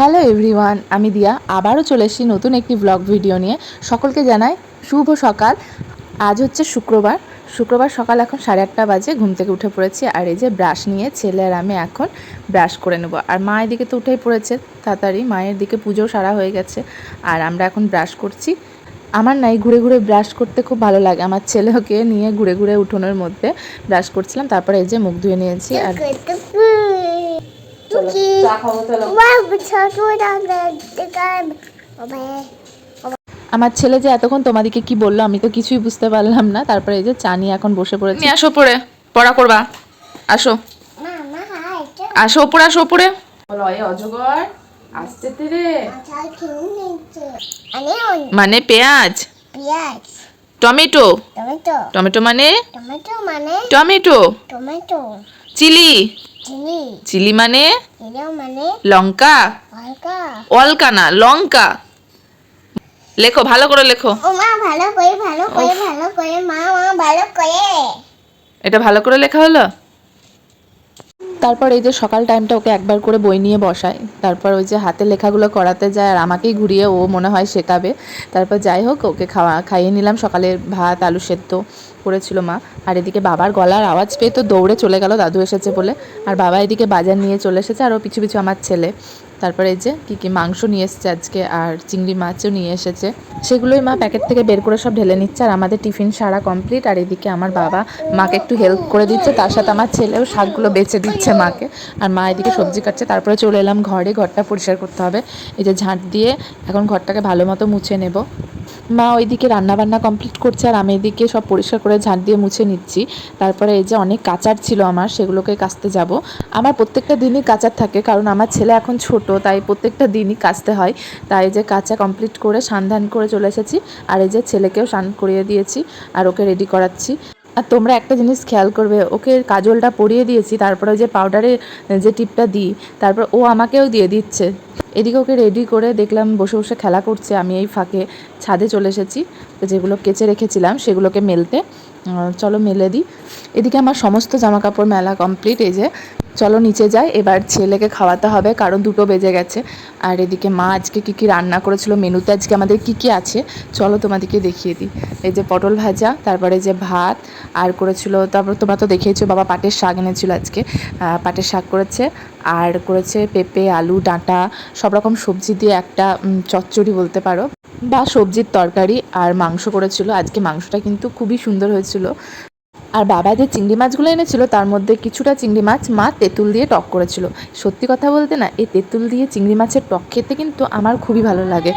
Hello everyone, আমি দিয়া। আবারও চলে এসেছি নতুন একটি ব্লগ ভিডিও নিয়ে। সকলকে জানাই শুভ সকাল। আজ হচ্ছে শুক্রবার। শুক্রবার সকাল এখন সাড়ে আটটা বাজে, ঘুম থেকে উঠে পড়েছি। আর এই যে ব্রাশ নিয়ে ছেলে আর আমি এখন ব্রাশ করে নেব। আর মায়ের দিকে তো উঠেই পড়েছে, তাড়াতাড়ি। মায়ের দিকে পুজো সারা হয়ে গেছে। আর আমরা এখন ব্রাশ করছি। আমার নাই ঘুরে ঘুরে ব্রাশ করতে খুব ভালো লাগে। আমার ছেলেকে নিয়ে ঘুরে ঘুরে উঠোনের মধ্যে ব্রাশ করছিলাম। তারপরে এই যে মুখ ধুয়ে নিয়েছি। আর চা খাব চলো। আমার ছেলে যে এতক্ষণ তোমাদেরকে কি বলল আমি তো কিছুই বুঝতে পারলাম না। তারপরে এই যে চা নিয়ে এখন বসে পড়েছি। আসো পড়ে পড়া করবা। আসো। আসো উপরে আসো এ অজগর আসতে রে মানে পেঁয়াজ? পেঁয়াজ। টমেটো? টমেটো। টমেটো মানে? টমেটো মানে? টমেটো। টমেটো। চিলি। চিলি। মানে? মানে? লঙ্কা। অলকা। না লঙ্কা। লেখো ভালো করে লেখো। এটা ভালো করে লেখা হলো? তারপর এই যে সকাল টাইমটা ওকে একবার করে বই নিয়ে বসায়। তারপর ওই যে হাতে লেখাগুলো করাতে যায় আর আমাকেই ঘুরিয়ে ও মনে হয় শেখাবে। তারপর যাই হোক, ওকে খাওয়া, খাইয়ে নিলাম। সকালে ভাত, আলু সেদ্ধ করেছিল মা। আর এদিকে বাবার গলার আওয়াজ পেয়ে তো দৌড়ে চলে গেল, দাদু এসেছে বলে। আর বাবা এদিকে বাজার নিয়ে চলে এসেছে, আর ও পিছু পিছু আমার ছেলে। তারপরে এই যে কী কী মাংস নিয়ে এসেছে আজকে আর চিংড়ি মাছও নিয়ে এসেছে। সেগুলোই মা প্যাকেট থেকে বের করে সব ঢেলে নিচ্ছে আর আমাদের টিফিন সারা কমপ্লিট আর এদিকে আমার বাবা মাকে একটু হেল্প করে দিচ্ছে, তার সাথে আমার ছেলেও শাকগুলো বেছে দিচ্ছে মাকে। আর মা এদিকে সবজি কাটছে, তারপরে চলে এলাম ঘরে, ঘরটা পরিষ্কার করতে হবে। এই যে ঝাঁট দিয়ে এখন ঘরটাকে ভালো মতো মুছে নেব। মা ওইদিকে রান্নাবান্না কমপ্লিট করছে আর আমি এদিকে সব পরিষ্কার করে ঝাঁট দিয়ে মুছে নিচ্ছি। তারপরে এই যে অনেক কাচার ছিল আমার, সেগুলোকে কাচতে যাব। আমার প্রত্যেকটা দিনই কাচার থাকে কারণ আমার ছেলে এখন ছোট তাই প্রত্যেকটা দিনই কাচতে হয়। তাই যে কাচা কমপ্লিট করে সান্ধান করে চলে এসেছি। আর এই যে ছেলেকেও সান করিয়ে দিয়েছি আর ওকে রেডি করাচ্ছি। আর তোমরা একটা জিনিস খেয়াল করবে, ওকে কাজলটা পরিয়ে দিয়েছি, তারপরে যে পাউডারে যে টিপটা দিই, তারপর ও আমাকেও দিয়ে দিচ্ছে। এদিকে ওকে রেডি করে দেখলাম বসে বসে খেলা করছে, আমি এই ফাঁকে ছাদে চলে এসেছি। যেগুলো কেচে রেখেছিলাম সেগুলোকে মেলতে। চলো মেলে দিই। এদিকে আমার সমস্ত জামা কাপড় মেলা কমপ্লিট এই যে চলো নিচে যাই। এবার ছেলেকে খাওয়াতে হবে, কারণ দুটো বেজে গেছে। আর এদিকে মা আজকে কী কী রান্না করেছিল, মেনুতে আজকে আমাদের কী কী আছে, চলো তোমাদেরকে দেখিয়ে দিই। এই যে পটল ভাজা, তারপরে যে ভাত, আর করেছিল, তারপর তোমরা তো দেখেইছো, বাবা পাটের শাক এনেছিল আজকে। পাটের শাক করেছে, আর করেছে পেঁপে, আলু, ডাঁটা সব রকম সবজি দিয়ে একটা চচ্চড়ি বলতে পারো। বা সবজির তরকারি আর মাংস করেছিল। আজকে মাংসটা কিন্তু খুবই সুন্দর হয়েছিল। আর বাবা যে চিংড়ি মাছগুলো এনেছিল, তার মধ্যে কিছুটা চিংড়ি মাছ মা তেঁতুল দিয়ে টক করেছিল। সত্যি কথা বলতে না, এই তেঁতুল দিয়ে চিংড়ি মাছের টক খেতে কিন্তু আমার খুবই ভালো লাগে।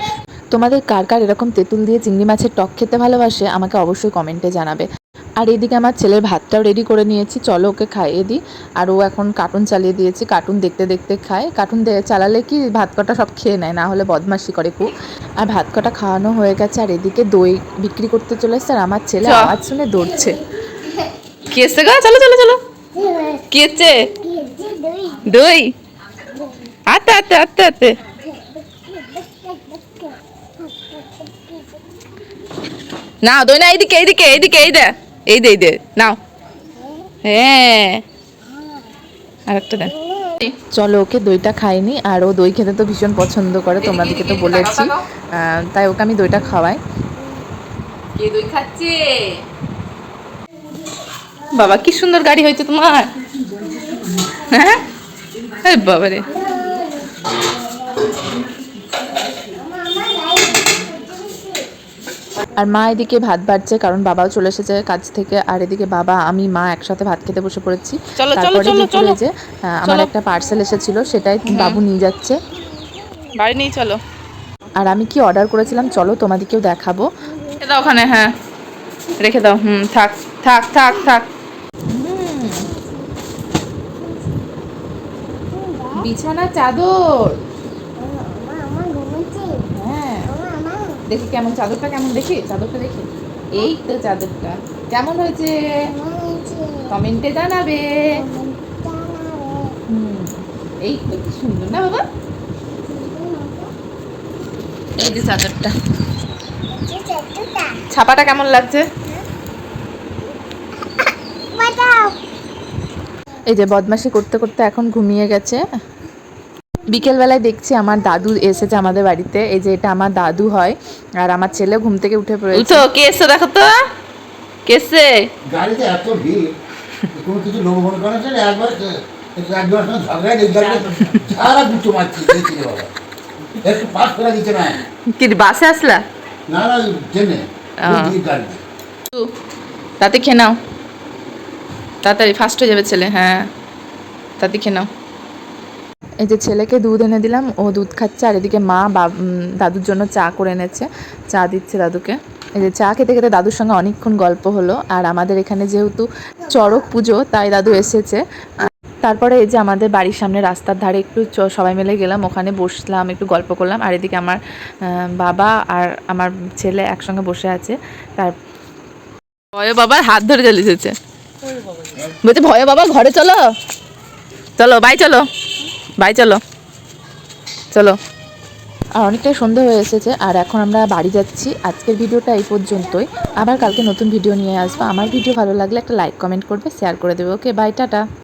তোমাদের কার কার এরকম তেঁতুল দিয়ে চিংড়ি মাছের টক খেতে ভালোবাসে, আমাকে অবশ্যই কমেন্টে জানাবে। আর এদিকে আমার ছেলের ভাতটাও রেডি করে নিয়েছি। চলো ওকে খাইয়ে দিই। আর ও এখন কার্টুন চালিয়ে দিয়েছি। কার্টুন দেখতে দেখতে খায়। কার্টুন দে- চালালে কি ভাত কটা সব খেয়ে নেয়? না হলে বদমাশি করে খুব। আর ভাত কটা খাওয়ানো হয়ে গেছে। আর এদিকে দই বিক্রি করতে চলে এসছে। আর আমার ছেলে। আওয়াজ শুনে দৌড়ছে। কি এসছে গা? চলো চলো চলো। কি এসছে? দই। আতে আতে আতে আতে। না দই না এইদিকে এইদিকে এইদিকে এই দে। এই দে এই দে নাও। হ্যাঁ। আরেকটা দেন। চলো ওকে দইটা খাইনি আর ও দই খেতে তো ভীষণ পছন্দ করে তোমাদেরকে তো বলেছি। আহ, তাই ওকে আমি দইটা খাওয়াই। কে দই খাচ্ছে? বাবা কি সুন্দর গাড়ি হয়েছে তোমার। হ্যাঁ? আরে বাবা রে আর মা এদিকে ভাত বাড়ছে কারণ বাবাও চলে এসেছে কাজ থেকে আর এদিকে বাবা আমি মা একসাথে ভাত খেতে বসে পড়েছি। তারপরে দুপুরে যে আমার একটা পার্সেল এসেছিল সেটাই বাবু নিয়ে যাচ্ছে। বাড়ি নিয়ে চলো। আর আমি কি অর্ডার করেছিলাম? চলো তোমাদেরকেও দেখাবো। দাও ওখানে হ্যাঁ। রেখে দাও হুম থাক থাক থাক থাক। বিছানা চাদর মা আমার ঘুমাচ্ছে হ্যাঁ মা মা দেখি কেমন চাদরটা, কেমন দেখি? চাদরটা দেখি। এই তো চাদরটা। কেমন হয়েছে? কমেন্টে জানাবে। এই তো কি সুন্দর না বাবা? এই যে চাদরটা। ছাপাটা কেমন লাগছে? এই যে বদমাশি করতে করতে এখন ঘুমিয়ে গেছে। বিকেলবেলায় দেখছি আমার দাদু এসেছে আমাদের বাড়িতে। এই যে এটা আমার দাদু হয় আর আমার ছেলে ঘুম থেকে উঠে পড়েছে। উঠো কে এসছে দেখো তো? কে এসছে? গাড়িতে এত ভিড় কোনো কিছু লোক মনে করে না একবার একবার সঙ্গে ঝগড়ায় সারা গুচ্ছ মারছি বাবা। একটু পাস করা দিচ্ছে না কি বাসে আসলা? না না ট্রেনে। তাতে খেয়ে নাও। তাড়াতাড়ি ফার্স্ট হয়ে যাবে ছেলে হ্যাঁ। তাতে খেয়ে নাও। এই যে ছেলেকে দুধ এনে দিলাম, ও দুধ খাচ্ছে, আর এদিকে মা দাদুর জন্য চা করে এনেছে, চা দিচ্ছে দাদুকে। এই যে চা খেতে খেতে দাদুর সঙ্গে অনেকক্ষণ গল্প হলো, আর আমাদের এখানে যেহেতু চড়ক পুজো, তাই দাদু এসেছে। তারপরে এই যে আমাদের বাড়ির সামনে রাস্তার ধারে একটু সবাই মিলে গেলাম, ওখানে বসলাম, একটু গল্প করলাম, আর এদিকে আমার বাবা আর আমার ছেলে একসঙ্গে বসে আছে। তার ভয় বাবার হাত ধরে চলে এসেছে। বলছে, ভয় বাবা, ঘরে চলো? চলো, বাই, চলো। বাই, চলো। চলো। আর অনেকটাই সন্ধ্যা হয়ে এসেছে, আর এখন আমরা বাড়ি যাচ্ছি। আজকের ভিডিওটা এই পর্যন্তই। আবার কালকে নতুন ভিডিও নিয়ে আসব। আমার ভিডিও ভালো লাগলে একটা লাইক কমেন্ট করবে শেয়ার করে দেবে। Okay bye tata.